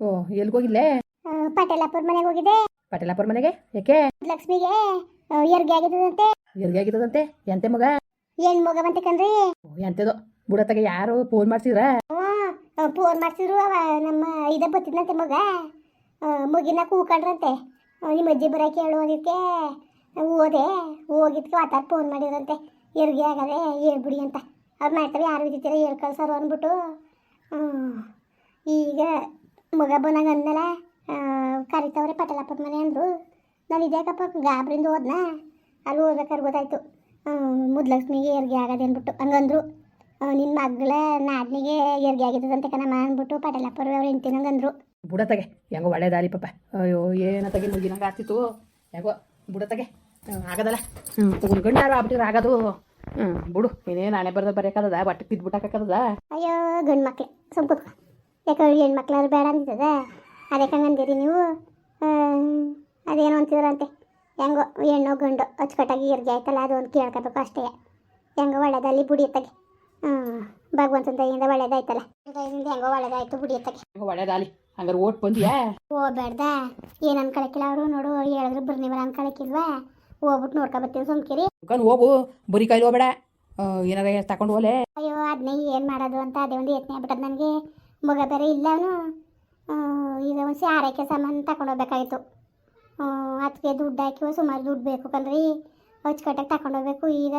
ಓ ಎಲ್ಗೋಗಿಲ್ಲೇ ಪಟೇಲಾಪುರ ಮನೆಗೆ ಹೋಗಿದೆ ಪಟೇಲಾಪುರ ಮನೆಗೆ? ಯಾಕೆ ಲಕ್ಷ್ಮಿಗೆ ಎರ್ಗೆ ಆಗಿದ್ದದಂತೆ. ಎಲ್ಗೆ ಆಗಿದ್ದದಂತೆ? ಎಂತೆ ಮಗ? ಏನ್ ಮಗ ಬಂತೆ ಕಣ್ರಿ. ಎಂತೆದೋ. ಬುಡತ್ತಾಗೆ ಯಾರು ಫೋನ್ ಮಾಡ್ಸಿದ್ರ? ಫೋನ್ ಮಾಡ್ಸಿದ್ರು ಅವ ನಮ್ಮ ಇದ ಬತ್ತಿದ್ನಂತೆ ಮಗ. ಮಗಿನ ಕೂಕೊಂಡ್ರಂತೆ ನಿಮ್ಮ ಅಜ್ಜಿ ಬರಕ್ಕೆ ಹೇಳು ಅದಕ್ಕೆ ಓದೆ ಹೋಗಿದ್ಕೆ ವಾತಾರ ಫೋನ್ ಮಾಡಿದ್ರಂತೆ. ಎರ್ಗೆ ಆಗದೆ ಹೇಳ್ಬಿಡಿ ಅಂತ. ಅವ್ರು ಮಾಡ್ತಾರೆ ಯಾರು ಬಿದ್ದಿರ ಹೇಳ್ ಕಳ್ಸೋರು ಅಂದ್ಬಿಟ್ಟು. ಈಗ ಮಗ ಬಂದಾಗ ಅಂದಲ್ಲ ಕರಿತವ್ರೆ ಪಟೇಲಪ್ಪನ ಮನೆ ಅಂದರು. ನಾನು ಇದ್ಯಾಕಪ್ಪ ಗಾಬ್ರಿಂದ ಹೋದ್ನ? ಅಲ್ಲಿ ಹೋಗ್ಬೇಕಾದ್ರೆ ಗೊತ್ತಾಯ್ತು. ಮುದ್ಲಕ್ಷ್ಮಿಗೆ ಹೆರಿಗೆ ಆಗದೆ ಅಂದ್ಬಿಟ್ಟು. ಹಂಗಂದ್ರು. ನಿನ್ನ ಮಗಳ ನಾದ್ನಿಗೆ ಹೆರ್ಗೆ ಆಗಿದ್ದದಂತೆ ಕಣಮ್ಮ ಅಂದ್ಬಿಟ್ಟು ಪಟೇಲಪ್ಪರು ಅವ್ರು ಬುಡ ತಗೆ. ಹೆಂಗೋ ಒಳ್ಳೆ ದಾರಿ ಪಾಪ. ಅಯ್ಯೋ ತಗೆ ಮುಗಿನಂಗೆ ಆಗ್ತಿತ್ತು. ಯಾಕೋ ಬುಡ ತಗೆ. ಆಗದಲ್ಲ. ಹ್ಞೂ ಗಂಡಾರು ಆಗ್ಬಿಟ್ಟಿದ್ರೆ ಆಗೋದು. ಹ್ಞೂ ಬುಡು. ಇನ್ನೇನು ನಾಳೆ ಬರ್ದ ಬರೆಯೋಕ್ಕದ ಬಟ್ಟೆ ತಿದ್ಬಿಟ್ಟಾಕದ ಅಯ್ಯೋ ಗಂಡು ಮಕ್ಳು ಸುಮ್ ಕೂತ್ಕೊ ಯಾಕೆ ಹೆಣ್ಮಕ್ಳವ್ರು ಬೇಡ ಅಂತಿದ್ದದ? ಅದಕ್ಕೆ ಹಂಗಂದಿರಿ ನೀವು? ಅದೇನು ಅಂತಿದ್ರಂತೆ. ಹೆಂಗೋ ಹೆಣ್ಣು ಗಂಡು ಅಚ್ಚುಕಟ್ಟಾಗಿ ಇರ್ಗೆ ಆಯ್ತಲ್ಲ ಅದು ಒಂದು ಕೇಳ್ಕೋಬೇಕು ಅಷ್ಟೇ. ಹೆಂಗೋ ಒಳ್ಳೇದಲ್ಲಿ ಬುಡಿಯತ್ತಾಗೆ ಹ್ಞೂ ಭಗವಂತನ ದಯಿಂದ ಒಳ್ಳೇದಾಯ್ತಲ್ಲ. ದಯದಿಂದ ಹೆಂಗೋ ಒಳ್ಳೇದಾಯ್ತು ಬುಡಿಯತ್ತಾಗೆ ಹೆಂಗೋ ಒಳ್ಳೆ ದಾರಿ ಹಂಗಾರೆ ಓಟ್ ಬಂದಿಯಾ? ಹೋಗ್ಬೇಡ್ದ? ಏನು ಅನ್ಕೊಳಕಿಲ್ಲ ಅವರು ನೋಡು ಹೇಳಿದ್ರು ಬರ್ನಿವರ ಅನ್ಕೊಳಕಿಲ್ವಾ ಹೋಗ್ಬಿಟ್ಟು ನೋಡ್ಕೊಬರ್ತೀವಿ ಸುಮ್ಕಿರಿ. ಕಣ್ ಹೋಗು ಬರಿ ಕೈಲಿ ಹೋಗ್ಬೇಡ. ಏನಾರ ತಗೊಂಡು ಹೋಲೆ ಅಯ್ಯೋ ಅದನ್ನೇ ಏನು ಮಾಡೋದು ಅಂತ ಅದೇ ಒಂದು ಯತ್ನ ಆಗ್ಬಿಟ್ಟದ ನನಗೆ. ಮಗ ಬೇರೆ ಇಲ್ಲವನು ಈಗ ಒಂದು ಆರೈಕೆ ಸಾಮಾನು ತಗೊಂಡೋಗ್ಬೇಕಾಗಿತ್ತು ಅದಕ್ಕೆ ದುಡ್ಡು ಹಾಕಿ ಸುಮಾರು ದುಡ್ಡು ಬೇಕು ಕಲ್ರಿ ಅಚ್ಚುಕಟ್ಟಾಗಿ ತಗೊಂಡೋಗ್ಬೇಕು ಈಗ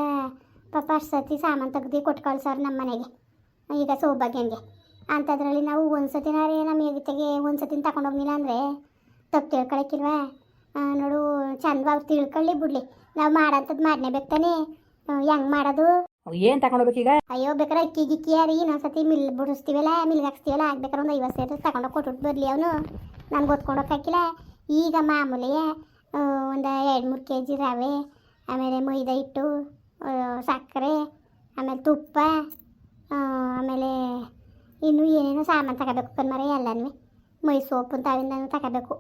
ಪಾಪ ಅಷ್ಟು ಸತಿ ಸಾಮಾನು ತೆಗ್ದು ಕೊಟ್ಟು ಕಳ್ಸೋರು ನಮ್ಮ ಮನೆಗೆ, ಈಗ ಸೌಭಾಗ್ಯಂಗೆ. ಅಂಥದ್ರಲ್ಲಿ ನಾವು ಒಂದು ಸತಿನಾರೇ ನಮ್ಮ ಯೋಗ್ಯತೆಗೆ ಒಂದು ಸತಿನ ತಗೊಂಡೋಗ್ಲಿಲ್ಲ ಅಂದರೆ ತಪ್ಪು ತಿಳ್ಕೊಳಕ್ಕಿಲ್ವಾ? ನೋಡು, ಚಂದ ಅವ್ರು ತಿಳ್ಕೊಳ್ಳಿ ಬಿಡ್ಲಿ. ನಾವು ಮಾಡೋಂಥದ್ದು ಮಾಡಲೇಬೇಕು ತಾನೇ. ಹೆಂಗೆ ಮಾಡೋದು? ಏನು ತಗೊಂಡೋಗ್ಬೇಕೀಗ ಅಯ್ಯೋ, ಬೇಕಾರೆ ಅಕ್ಕಿ ಗಿಕ್ಕಿ ಯಾರಿ? ಇನ್ನೊಂದ್ಸತಿ ಮಿಲ್ ಬಿಡಿಸ್ತೀವಲ್ಲ ಮಿಲ್ ಹಾಕ್ಸ್ತೀವಲ್ಲ ಆಗ್ಬೇಕಾರೆ ಒಂದು ಐವತ್ತು ಸೇರು ತಗೊಂಡೋಗಿ ಕೊಟ್ಬಿಟ್ಟು ಬರಲಿ ಅವನು. ನನ್ಗೆ ಹಾಕಿಲ್ಲ. ಈಗ ಮಾಮೂಲಿ ಒಂದು ಎರಡು ಮೂರು ಕೆ ಜಿ ರವೆ, ಆಮೇಲೆ ಮೈದಾ ಹಿಟ್ಟು ಸಕ್ಕರೆ, ಆಮೇಲೆ ತುಪ್ಪ ಆಮೇಲೆ ಇನ್ನೂ ಏನೇನೋ ಸಾಮಾನು ತಗೋಬೇಕು ಕಣ್ಮರೆ ಎಲ್ಲನೂ. ಮೈ ಸೋಪು ತಾವಿಂದನೂ ತಗೋಬೇಕು.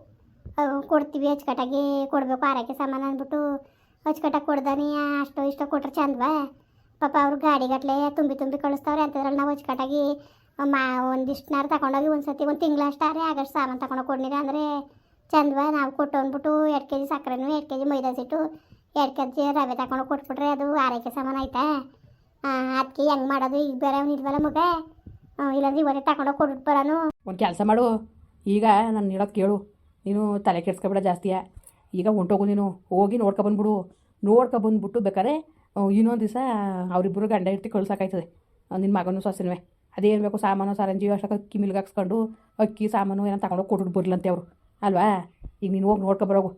ಕೊಡ್ತೀವಿ ಅಚ್ಚುಕಟ್ಟಾಗಿ ಕೊಡಬೇಕು, ಆರೋಗ್ಯ ಸಾಮಾನು ಅಂದ್ಬಿಟ್ಟು ಅಚ್ಚುಕಟ್ಟಾಗಿ ಕೊಡ್ದಾನೆ, ಅಷ್ಟೋ ಇಷ್ಟೋ ಕೊಟ್ರೆ ಚಂದವಾ? ಪಾಪ ಅವ್ರು ಗಾಡಿಗಟ್ಲೆ ತುಂಬಿ ತುಂಬಿ ಕಳಿಸ್ತಾವ್ರೆ ಅಂತದ್ರಲ್ಲಿ ನಾವು ಅಚ್ಚುಕಟ್ಟಾಗಿ ಮಾ ಒಂದಿಷ್ಟನಾರು ತಗೊಂಡೋಗಿ ಒಂದು ಸತಿ ಒಂದು ತಿಂಗಳು ಅಷ್ಟಾರೆ ಆಗಷ್ಟು ಸಾಮಾನು ತಗೊಂಡೋಗಿ ಕೊಡ್ನಿರ ಅಂದರೆ ಚಂದವ ನಾವು ಕೊಟ್ಟು ಅಂದ್ಬಿಟ್ಟು ಎರಡು ಕೆ ಜಿ ಸಕ್ಕರೆನೂ ಎರಡು ಕೆ ಜಿ ಮೈದಾ ಸಿಟ್ಟು ಎರಡು ಕೆ ಜಿ ರವೆ ತಗೊಂಡು ಕೊಟ್ಬಿಟ್ರೆ ಅದು ಆರೈಕೆ ಸಾಮಾನು ಆಯ್ತಾ? ಅದಕ್ಕೆ ಹೆಂಗೆ ಮಾಡೋದು? ಈಗ ಬೇರೆ ಅವ್ನು ಇಲ್ವಲ್ಲ ಮಗ. ಇಲ್ಲಾಂದ್ರೆ ಇವರೇ ತಗೊಂಡೋಗಿ ಕೊಟ್ಬಿಟ್ಟು ಬರೋನು. ಒಂದು ಕೆಲಸ ಮಾಡು. ಈಗ ನಾನು ಹೇಳೋದು ಕೇಳು. ನೀನು ತಲೆ ಕೆಡ್ಸ್ಕೊಬೇಡ ಜಾಸ್ತಿಯ? ಈಗ ಹೊಂಟೋಗು ನೀನು. ಹೋಗಿ ನೋಡ್ಕೊಬಂದ್ಬಿಡು ನೋಡ್ಕೊಬಂದ್ಬಿಟ್ಟು ನೋಡ್ಕೊ ಬಂದ್ಬಿಟ್ಟು ಬೇಕಾದ್ರೆ ಇನ್ನೊಂದು ದಿವಸ ಅವರಿಬ್ಬರು ಗಂಡ ಇರ್ತಿ ಕಳ್ಸೋಕಾಯ್ತದೆ. ನಿನ್ನ ಮಗನೂ ಸೊಸೆನೂ. ಅದೇನು ಬೇಕು ಸಾಮಾನು, ಸರಂಜಿ ಅಷ್ಟಕ್ಕೆ ಅಕ್ಕಿ ಮಿಲ್ಗೆ ಹಾಕ್ಸ್ಕೊಂಡು ಅಕ್ಕಿ, ಸಾಮಾನು ಏನೋ ತಗೊಂಡೋಗಿ ಕೊಟ್ಟು ಬರ್ಲಂತೆ ಅವರು. ಅಲ್ವಾ? ಈಗ ನೀನು ಹೋಗಿ ನೋಡ್ಕೊ ಬರೋಗು.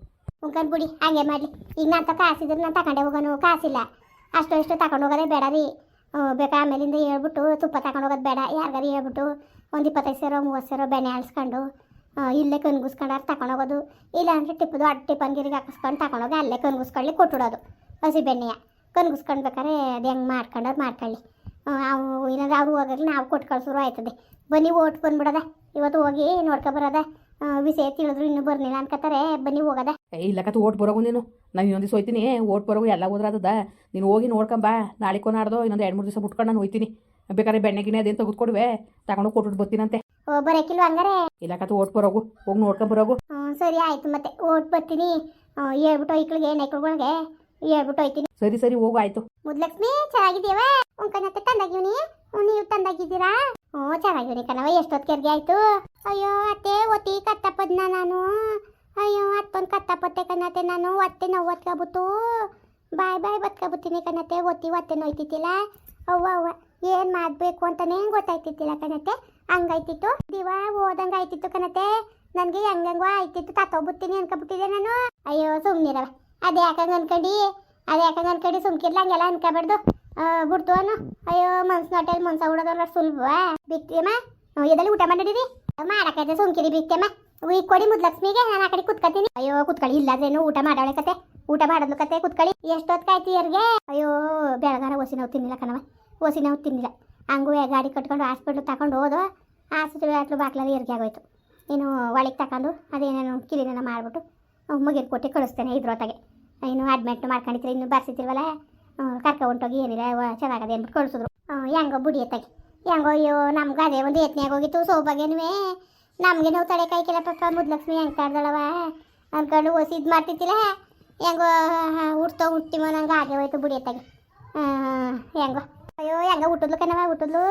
ಉಂಕನ್ ಬಿಡಿ, ಹಂಗೆ ಮಾಡಲಿ. ಈಗ ನಾನು ತ ಕಾಸಿದ್ರೆ ನಾನು ತಗೊಂಡೆ ಹೋಗೋನು, ಕಾಸಿಲ್ಲ. ಅಷ್ಟು ಇಷ್ಟು ತಗೊಂಡು ಹೋಗೋದೇ ಬೇಡ ರೀ. ಬೇಕಾ ಆಮೇಲಿಂದ ಹೇಳ್ಬಿಟ್ಟು ತುಪ್ಪ ತಗೊಂಡು ಹೋಗೋದು ಬೇಡ. ಯಾರಿಗಾರು ಹೇಳ್ಬಿಟ್ಟು ಒಂದು ಇಪ್ಪತ್ತೈದು ಸಾವಿರ, ಮೂವತ್ತು ಸಾವಿರ ಬೆಣ್ಣೆ ಆಳಿಸ್ಕೊಂಡು ಇಲ್ಲೇ ಕನ್ಗುಸ್ಕೊಂಡಾರು ತಗೊಂಡು ಹೋಗೋದು. ಇಲ್ಲ ಅಂದರೆ ಟಿಪ್ಪದು ಅಡ್ಡ ಟಿಪ್ಪನ್ಗಿರಿಗೆ ಹಾಕಿಸ್ಕೊಂಡು ತಗೊಂಡೋಗಿ ಅಲ್ಲೇ ಕನ್ಗುಸ್ಕೊಳ್ಳಿ ಕೊಟ್ಟುಡೋದು ಹಸಿ ಬೆಣ್ಣೆಯ. ಕನ್ಗುಸ್ಕೊಂಡು ಬೇಕಾದ್ರೆ ಅದು ಹೆಂಗೆ ಮಾಡ್ಕೊಂಡವ್ರು ಮಾಡ್ಕೊಳ್ಳಿ. ಅವು ಇಲ್ಲಾಂದ್ರೆ ಅವ್ರು ಹೋಗಲಿ ನಾವು ಕೊಟ್ಟು ಕಳ್ಸೋರು ಆಯ್ತದೆ ಬನ್ನಿ ಓಟ್ ಬಂದ್ಬಿಡದ. ಇವತ್ತು ಹೋಗಿ ನೋಡ್ಕೊ ಬರೋದ. ವಿಷಯ ತಿಳಿದ್ರು ಇನ್ನೂ ಬರ್ಲಿಲ್ಲ ಅನ್ಕೋತಾರೆ ಬನ್ನಿ ಹೋಗದ. ಏ ಇಲ್ಲ ಕತ್ತು ಓಟ್ ಬರೋಗು ನೀನು. ನಾನು ಇನ್ನೊಂದು ದಿವಸ ಹೋಯ್ತೀನಿ. ಓಟ್ ಬರೋಗು ಎಲ್ಲ ಹೋದ್ರದ ನೀನು ಹೋಗಿ ನೋಡ್ಕೊಂಬ ನಾಳೆಕೋ ನಾಡ್ದು ಇನ್ನೊಂದು ಎರಡು ಮೂರು ದಿವಸ ಬಿಟ್ಕೊಂಡು ನಾನು ಹೋಯ್ತೀನಿ. ಬೇಕಾದ್ರೆ ಬೆಣ್ಣೆ ಗಿಣ್ಣೆ ಅದೇನು ತೆಗೆದುಕೊಡುವೆ? ತಗೊಂಡು ಕೊಟ್ಬಿಟ್ಟು ಬರ್ತೀನಂತೆ. ಓ ಬರೋಕಿಲ್ವ ಹಂಗಾರೆ? ಇಲ್ಲ ಕತ್ತು ಓಟ್ ಬರೋಗು. ಹೋಗಿ ನೋಡ್ಕೊಂಬರೋಗು ಸರಿ ಆಯ್ತು ಮತ್ತೆ. ಓಟ್ ಬರ್ತೀನಿ. ಹೇಳ್ಬಿಟ್ಟು ಐಕ್ಳಿಗೆ ನೈಕ್ಳುಗಳಿಗೆ. ಹೇಳ್ಬಿಟ್ಟು ಹೋಯ್ತೀನಿ. ಸರಿ ಸರಿ ಹೋಗು ಆಯ್ತು. ಮುದ್ಲಕ್ಷ್ಮಿ ಚೆನ್ನಾಗಿದ್ದೀವ? ಉಂಕನತ್ತೆ ತಂದಾಗಿವ್ನಿ. ನೀವು ತಂದಾಗಿದ್ದೀರಾ? ಓ ಚೆನ್ನಾಗಿವ್ನಿ ಕಣವ ಎಷ್ಟೊತ್ತು ಕೆರ್ಗೆ ಆಯ್ತು? ಅಯ್ಯೋ ಅತ್ತೆ ಒತ್ತಿ ಕತ್ತಪ್ಪದ್ನ ನಾನು. ಅಯ್ಯೋ ಅತ್ತೊಂದು ಕತ್ತಪ್ಪತ್ತೆ ಕಣತ್ತೆ ನಾನು. ಒತ್ತೆ ನೋವು ಒತ್ಕೊಬಿಟ್ಟು ಬಾಯ್ ಬಾಯ್ ಬತ್ಕೊಬಿಡ್ತೀನಿ ಕಣತ್ತೆ. ಒತ್ತಿ ಒತ್ತೆ ನೋಯ್ತಿತ್ತಿಲ್ಲ ಅವ್ವ ಅವ್ವ ಏನು ಮಾಡಬೇಕು ಅಂತಾನೆ ಗೊತ್ತಾಯ್ತಿತ್ತಿಲ್ಲ ಕಣತ್ತೆ. ಹಂಗಾಯ್ತಿತ್ತು. ದಿವ ಓದಂಗೆ ಆಯ್ತಿತ್ತು ಕಣತ್ತೆ. ನನಗೆ ಹೆಂಗಂಗೋ ಆಯ್ತಿತ್ತು. ತತ್ತೋಗ್ಬಿಡ್ತೀನಿ ಅನ್ಕೊಬಿಟ್ಟಿದೆ ನಾನು. ಅಯ್ಯೋ ಸುಮ್ಮನಿರವ ಅದೇ ಯಾಕಂಗೆ ಅನ್ಕಂಡು, ಅದು ಯಾಕಂಗೆ ಅನ್ಕಂಡು ಸುಮ್ಕಿರ್ಲ ಹಂಗೆಲ್ಲ ಅನ್ಕೋಬಾರ್ದು. ಬಿಡ್ತು ಅನ್ನು. ಅಯ್ಯೋ ಮನ್ಸು ನೋಟಲ್ ಮನ್ಸ ಉಡೋದಲ್ಲ ಸುಲಭ ಬಿಕ್ತಿಯಮ್ಮ ಎದಲ್ಲಿ ಊಟ ಮಾಡಿರಿ ಮಾಡಕೈತೆ ಸುಮ್ಕಿರಿ ಬಿಕ್ತಿಯಮ್ಮ ಈಗ ಕೊಡಿ ಮುದ್ಲಕ್ಷ್ಮಿಗೆ, ನಾನು ಆ ಕಡೆ ಕುತ್ಕತೀನಿ. ಅಯ್ಯೋ, ಕುತ್ಕೊಳ್ಳಿ, ಇಲ್ಲಾದ್ರೇನು ಊಟ ಮಾಡೋಳೆ ಕತೆ. ಊಟ ಮಾಡೋದು ಕತೆ, ಕುತ್ಕೊಳ್ಳಿ. ಎಷ್ಟೊತ್ತು ಕಾಯ್ತಿ ಯಾರಿಗೆ ಅಯ್ಯೋ, ಬೆಳಗಾನ ಓಸಿ ನಾವು ತಿನ್ನಿಲ್ಲ ಕಣವ ಒಸಿ ನಾವು ತಿನ್ನಿಲ್ಲ. ಹಂಗೂ ಗಾಡಿ ಕಟ್ಕೊಂಡು ಹಾಸ್ಪಿಟ್ಲ್ ತಗೊಂಡು ಹೋದು. ಆಸ್ಪತ್ರೆ ಅಟ್ಲು ಬಾಕ್ಲಲ್ಲಿ ಇರ್ಗೆ ಆಗೋಯ್ತು. ಇನ್ನು ಒಳಗೆ ತಗೊಂಡು ಅದೇನೇನು ಕಿಲಿನ ಮಾಡಿಬಿಟ್ಟು ಮುಗಿದು ಕೊಟ್ಟು ಕಳಿಸ್ತೇನೆ ಇದ್ರೊತ್ತಾಗೆ. ಇನ್ನು ಅಡ್ಮಿಟ್ ಮಾಡ್ಕೊಂಡಿದ್ರೆ, ಇನ್ನು ಬರ್ಸಿತಿಲ್ವಲ್ಲ ಕರ್ಕೊ ಹೊಂಟೋಗಿ ಏನಿಲ್ಲ ಚೆನ್ನಾಗದೆ ಅಂದ್ಬಿಟ್ಟು ಕಳಿಸಿದ್ರು ಹೆಂಗೋ ಬುಡಿ ಎತ್ತಾಗಿ ಹೆಂಗೋ ಅಯ್ಯೋ, ನಮ್ಗೆ ಅದೇ ಒಂದು ಯತ್ನೆಯಾಗ ಹೋಗಿತ್ತು ಸೌಭಾಗ್ಯನೂ ನಮಗೆ ನಾವು ತಡೆ ಕಾಯ್ಕಿಲ್ಲ ಪಾಪ, ಮುದ್ಲಕ್ಷ್ಮಿ ಹೆಂಗೆ ತಾಡ್ದಳವ ಅಂದ್ಕೊಂಡು ಹೊಸಿ ಇದು ಮಾಡ್ತಿದ್ದಿಲ್ಲ. ಹೆಂಗೋ ಹುಡ್ತೋ ಹುಟ್ಟಿಮೋ, ನಂಗೆ ಹಾಗೆ ಹೋಯ್ತು ಬುಡಿಯತ್ತಾಗಿ ಹೆಂಗೋ. ಅಯ್ಯೋ, ಹೆಂಗ ಹುಟ್ಟಿದ್ಲು ಕಣವ ಹುಟ್ಟಿದ್ಲು.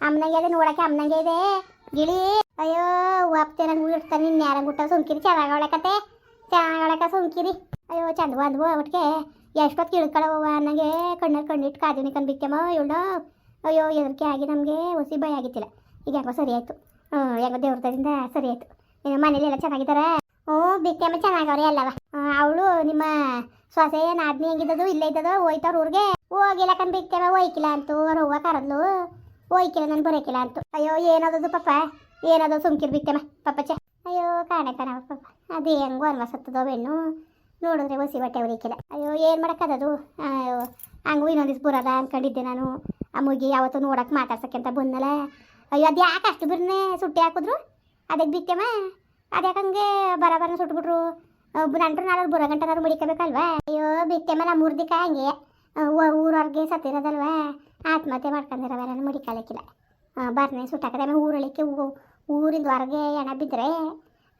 ಅಮ್ಮನಂಗೆ ಇದೆ ನೋಡೋಕೆ ಅಮ್ಮನಂಗೆ ಇದೆ. ಗಿಳಿ. ಅಯ್ಯೋ ವಾಪ್ತೆ ನಂಗೆ ಇಡ್ತಾನೆ ನಿನ್ನ ಯಾರಂಗೆ ಹುಟ್ಟ ಸುಮ್ಕಿರಿ, ಚೆನ್ನಾಗಿ ಒಳಕತೆ ಚೆನ್ನಾಗಿ ಸುಂಕಿರಿ ಅಯ್ಯೋ, ಚಂದ ಬಂದ್ವು ಒಟ್ಟಿಗೆ ಎಷ್ಟೊತ್ತು ಇಳ್ಕೊಳ್ಳವ ನನಗೆ ಕಣ್ಣಲ್ಲಿ ಕಣ್ಣಿಟ್ಟು ಕಾದಿನಿ ಕಂಡ್ಬಿಟ್ಟಮ್ಮ ಇವಳು ಅಯ್ಯೋ, ಎದ್ರಿಕೆ ಆಗಿ ನಮಗೆ ಹುಸಿ ಭಯ ಆಗಿತ್ತಿಲ್ಲ. ಈಗ ಯಾಕೋ ಸರಿ ಆಯಿತು. ಹ್ಞೂ ಹೆಂಗೋ ದೇವ್ರದಿಂದ ಸರಿ ಆಯಿತು. ಇನ್ನು ಮನೇಲಿ ಎಲ್ಲ ಚೆನ್ನಾಗಿದ್ದಾರೆ ಹ್ಞೂ ಬಿಕ್ಕಮ್ಮ ಚೆನ್ನಾಗವ್ರೆ ಎಲ್ಲವ. ಅವಳು ನಿಮ್ಮ ಸೊಸೆ ನಾದ್ನಿ ಹೆಂಗಿದ್ದದು, ಇಲ್ಲೇ ಇದ್ದದು ಹೋಯ್ತವ್ರ ಊರಿಗೆ? ಹೋಗಿಲ್ಲ ಕಣ್ ಬಿಕ್ಕಮ್ಮ ಹೋಯ್ಕಿಲ್ಲ ಅಂತು. ಅವ್ರ ಕರದ್ಲು. ಹೋಯ್ಕಿಲ್ಲ ನಾನು ಬರೋಕಿಲ್ಲ ಅಂತು. ಅಯ್ಯೋ, ಏನದದು ಪಾಪ? ಏನದು ಸುಮ್ಕಿರ್ ಬಿಕ್ಕಮ್ಮ ಚ ಅಯ್ಯೋ ಕಾಣೆ ಕಣವ ಪಾಪ. ಅದು ಹೆಂಗೋ ಅನ್ವಸತ್ತದೋ ಹೆಣ್ಣು ನೋಡಿದ್ರೆ ವಸಿ ಬಟ್ಟೆ ಹೊರಿಕಿಲ್ಲ ಅಯ್ಯೋ, ಏನು ಮಾಡೋಕ್ಕದದು ಹಂಗೂ ಇನ್ನೊಂದು ದಿವ್ಸ ಬರೋದ ಅನ್ಕೊಂಡಿದ್ದೆ ನಾನು. ಆ ಮುಗಿ ಯಾವತ್ತು ನೋಡಕ್ಕೆ ಮಾತಾಡ್ಸಕ್ಕೆ ಅಂತ ಬಂದಲ್ಲ ಅಯ್ಯೋ, ಅದು ಯಾಕೆ ಅಷ್ಟು ಬಿರ್ನೆ ಸುಟ್ಟಿ ಹಾಕಿದ್ರು? ಅದಕ್ಕೆ ಬಿತ್ತಮ್ಮ ಅದ್ಯಾಕೆ ಹಂಗೆ ಬರ ಬರ ಸುಟ್ಬಿಟ್ರು? ನಂಟ್ರು ನಾಳೆ ಬರೋ ಗಂಟನಾದ್ರು ಮುಡಿಕೋಬೇಕಲ್ವಾ? ಅಯ್ಯೋ ಬಿತ್ತಮ್ಮ ನಮ್ಮ ಊರ್ದಿಕ್ಕ ಹಂಗೆ ಊರವ್ರಿಗೆ ಸತ್ತಿರೋದಲ್ವಾ? ಆತ್ಮಹತ್ಯೆ ಮಾಡ್ಕೊಂಡಿರೋವೆಲ್ಲ ಮಡಿಕಲಕ್ಕಿಲ್ಲ. ಬರ್ನೆ ಸುಟ್ಟಾಕದೆ ಆಮೇಲೆ ಊರೊಳಕ್ಕೆ ಊರಿಂದ ಹೊರಗೆ ಎಣ ಬಿದ್ದರೆ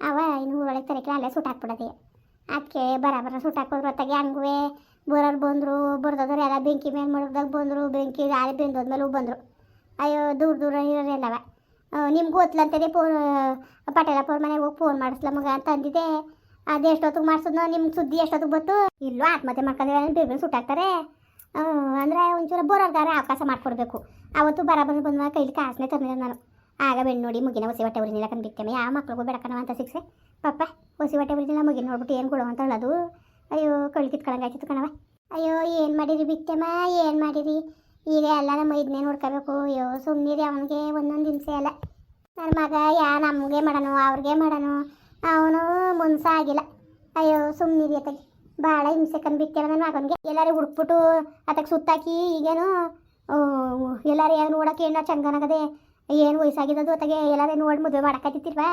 ಅವ ಇನ್ನು ಊರೊಳಗೆ ತರಕ್ಕೆ ಅಲ್ಲೇ ಸುಟ್ಟಾಕ್ಬಿಡೋದೆ ಅದಕ್ಕೆ ಬರಾಬರ ಸುಟ್ಟಾಕೋದ್ರ ಹೊತ್ತಾಗೆ ಹಂಗುವೆ. ಬರೋರು ಬಂದರು ಬರ್ದೋದ್ರು ಎಲ್ಲ ಬೆಂಕಿ ಮೇಲೆ ಮಡಗ್ದಾಗ ಬಂದರು, ಬೆಂಕಿ ಆಲೆ ಬೆಂದೋದ್ಮೇಲೆ ಬಂದರು. ಅಯ್ಯೋ, ದೂರ ದೂರ ಇರೋರೆಲ್ಲವ ನಿಮ್ಗೆ ಗೊತ್ತಲಂತೇಳಿ ಫೋನ್ ಪಟೇಲ ಪೋರ್ ಮನೆಗೆ ಹೋಗಿ ಫೋನ್ ಮಾಡಿಸ್ಲ ಮಗ ಅಂತ ಅಂದಿದ್ದೆ. ಅದು ಎಷ್ಟೊತ್ತಿಗೆ ಮಾಡಿಸಿದ್ನೋ ನಿಮ್ಗೆ ಸುದ್ದಿ ಎಷ್ಟೊತ್ತಿಗೆ ಬಂತು? ಇಲ್ಲೋ ಆತ್ಮಹತ್ಯೆ ಮಾಡ್ಕೊಂಡ್ರೆ ಬೇಗ ಸುಟ್ಟಾಕ್ತಾರೆ ಅಂದರೆ ಒಂಚೂರು ಬರೋರ್ಗಾರ ಅವಕಾಶ ಮಾಡಿಕೊಡ್ಬೇಕು. ಅವತ್ತು ಬರಾಬರ್ ಬಂದ ಕೈಲಿ ಕಾಸನೆ ತಂದಿಲ್ಲ ನಾನು. ಆಗ ಬೆಣ್ಣು ನೋಡಿ, ಮುಗಿನ ಹೊಸಿ ಹೊಟ್ಟೆ ಉರಿನಿಲ್ಲ ಕಂಡು ಆ ಮಕ್ಳಿಗೂ ಬೆಳಕನವ ಅಂತ ಸಿಕ್ಸೆ ಪಪ್ಪ ಹೊಸಿ ಹೊಟ್ಟೆ ಉರಿನಿಲ್ಲ ಮುಗಿನ ನೋಡ್ಬಿಟ್ಟು ಏನು ಕೊಡು ಅಂತ ಹೇಳೋದು. ಅಯ್ಯೋ, ಕಳ್ಳಿ ಕಿತ್ಕೊಳಂಗಾಯ್ತು ಕಣವ ಅಯ್ಯೋ, ಏನು ಮಾಡಿರಿ ಬಿಟ್ಟೆಮ್ಮ ಏನು ಮಾಡಿರಿ? ಈಗ ಎಲ್ಲ ನಮ್ಮ ಇದನ್ನೇ ನೋಡ್ಕೋಬೇಕು. ಅಯ್ಯೋ ಸುಮ್ಮನಿರಿ ಅವನಿಗೆ, ಒಂದೊಂದು ಹಿಂಸೆ ಅಲ್ಲ ನನ್ನ ಮಗ, ಯಾ, ನಮಗೆ ಮಾಡೋನು, ಅವ್ರಿಗೆ ಮಾಡೋನು. ಅವನು ಮುನ್ಸ ಆಗಿಲ್ಲ. ಅಯ್ಯೋ ಸುಮ್ಮನಿರಿ ಅತ್ತಗೆ. ಭಾಳ ಹಿಂಸೆ ಕಂಡ್ಬಿಟ್ಟೆ ನನ್ನ ಮಗನಿಗೆ. ಎಲ್ಲರೂ ಹುಡುಕ್ಬಿಟ್ಟು ಅದಕ್ಕೆ ಸುತ್ತಾಕಿ ಈಗೇನು ಎಲ್ಲರೂ ನೋಡೋಕೆ ಏನೋ ಚಂಗನಾಗದೆ ಏನು ವಯಸ್ಸಾಗಿದ್ದು ಅತ್ತಗೆ ಎಲ್ಲಾರೇ ನೋಡಿ ಮದುವೆ ಮಾಡಕತ್ತಿರ್ವ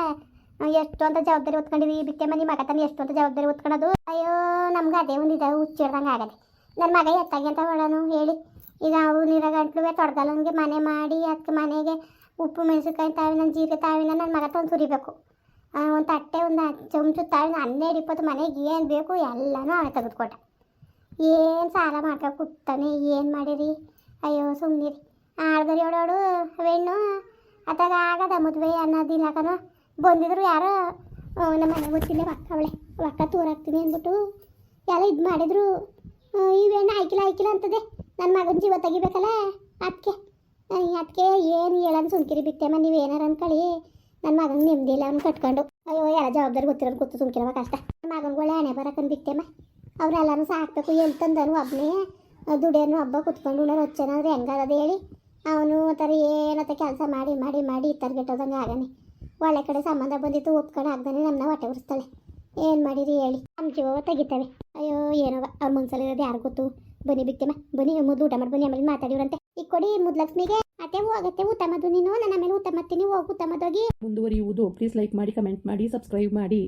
ಎಷ್ಟು ಅಂತ ಜವಾಬ್ದಾರಿ ಹೊತ್ಕೊಂಡಿವಿ. ಬಿಟ್ಟೆ ಮನೆ ಮಗ ತಾನೆ ಎಷ್ಟು ಅಂತ ಜವಾಬ್ದಾರಿ ಹೊತ್ಕೊಳ್ಳೋದು ಅಯ್ಯೋ, ನಮ್ಗೆ ಅದೇ ಒಂದು ಇದಾವೆ ಹುಚ್ಚಿಡ್ದಂಗೆ ಆಗದೆ. ನನ್ನ ಮಗ ಎತ್ತಾಗಿ ಅಂತ ಹೇಳೋನು ಹೇಳಿ. ಈಗ ಅವು ನೀರ ಗಂಟ್ಲು ತೊಡ್ಗಲ್ಲಂಗೆ ಮನೆ ಮಾಡಿ ಅದಕ್ಕೆ ಮನೆಗೆ ಉಪ್ಪು ಮೆಣಸಿನ್ಕಾಯಿ ತಾವಿನ ಜೀರಿಗೆ ತಾವಿನ ನನ್ನ ಮಗ ತಂದು ಸುರಿಬೇಕು. ಒಂದು ತಟ್ಟೆ ಒಂದು ಚಮಚು ತಾವಿನ ಹನ್ನೆರಡು, ಇಪ್ಪತ್ತು ಮನೆಗೆ ಏನು ಬೇಕು ಎಲ್ಲನೂ ಅವನೇ ತೆಗೆದುಕೊಟ್ಟ. ಏನು ಸಾಲ ಮಾಡ್ಕೊ ಕೂತಾನೆ, ಏನು ಮಾಡಿರಿ? ಅಯ್ಯೋ ಸುಮ್ಮನಿರಿ ಆಳ್ಗರಿ ಓಡೋಡು ಹೆಣ್ಣು ಅದಾಗ ಆಗದ ಮದುವೆ ಅನ್ನೋದಿಲ್ಲಕನು ಬಂದಿದ್ರು ಯಾರೋ ನಮ್ಮ ಮನೆ ಗೊತ್ತಿಲ್ಲ ಅಕ್ಕ ಅವಳೆ. ತೂರಾಕ್ತೀನಿ ಅಂದ್ಬಿಟ್ಟು ಎಲ್ಲ ಇದು ಮಾಡಿದ್ರು. ಇವೇನು ಆಯ್ಕಿಲ್ಲ ಆಯ್ಕಿಲ್ಲ ಅಂತದೆ. ನನ್ನ ಮಗನ ಜೀವ ತೆಗಿಬೇಕಲ್ಲ ಅದಕ್ಕೆ ಅದಕ್ಕೆ ಏನು ಹೇಳೋದು ಸುಮ್ಕಿರಿ ಬಿಟ್ಟೆಮ್ಮ, ನೀವು ಏನಾರು ಅನ್ಕೊಳ್ಳಿ. ನನ್ನ ಮಗನ ನೆಮ್ಮದಿ ಇಲ್ಲ, ಅವ್ನು ಕಟ್ಕೊಂಡು. ಅಯ್ಯೋ ಎಲ್ಲ ಜವಾಬ್ದಾರಿ ಗೊತ್ತಿರೋ ಕೂತು ಸುಮ್ಕಿರವ ಕಷ್ಟ. ನನ್ನ ಮಗನ್ಗಳು ಹಣೆ ಬರಕನ್ ಬಿಟ್ಟೆಮ್ಮ ಅವ್ರೆಲ್ಲರೂ ಸಾಕ್ಬೇಕು ಎಲ್ಲಿ ತಂದನು ಒಬ್ಬನೇ ದುಡಿಯೋನು ಹಬ್ಬ ಕುತ್ಕೊಂಡು ಉಣ್ಣೋರು ಹೊಚ್ಚೇನಾದ್ರೆ ಹೆಂಗಾಗದು ಹೇಳಿ. ಅವನು ಒಂಥರ ಏನತ್ತ ಕೆಲಸ ಮಾಡಿ ಮಾಡಿ ಮಾಡಿ ತರ್ಗೆಟ್ಟೋದಂಗೆ ಆಗನೆ. ಒಳ್ಳೆ ಕಡೆ ಸಂಬಂಧ ಬಂದಿತ್ತು, ಒಪ್ಕೊಂಡು ಆಗ್ದಾನೆ ನಮ್ಮನ್ನ ಹೊಟ್ಟೆ ಉರಿಸ್ತಾಳೆ. ಏನು ಮಾಡಿರಿ ಹೇಳಿ. ನಮ್ಮ ಜೀವ ತೆಗಿತವೆ. ಅಯ್ಯೋ ಏನವ ಅವ್ರ ಮನ್ಸಲ್ಲಿರೋದು ಯಾರು ಗೊತ್ತು? ಬನ್ನಿ ಬಿಟ್ಟೆಮ್ಮ ಬನ್ನಿ ಮುದ್ದು ಊಟ ಮಾಡಿ, ಬನ್ನಿ ಆಮೇಲೆ ಮಾತಾಡಿವ್ರಂತೆ. ಈ ಕೊಡಿ ಮುದ್ಲಕ್ಷ್ಮಿಗೆ ಅತ್ತೆ ಹೋಗತ್ತೆ ಊಟ ಮದ್ದು ನೀನು. ನನ್ನ ಮೇಲೆ ಊಟ ಮಾಡ್ತೀನಿ, ಹೋಗಿ, ಊಟ ಮದ್ದೋಗಿ ಮುಂದುವರಿಯುವುದು ಪ್ಲೀಸ್ ಲೈಕ್ ಮಾಡಿ ಕಮೆಂಟ್ ಮಾಡಿ ಸಬ್ಸ್ಕ್ರೈಬ್ ಮಾಡಿ.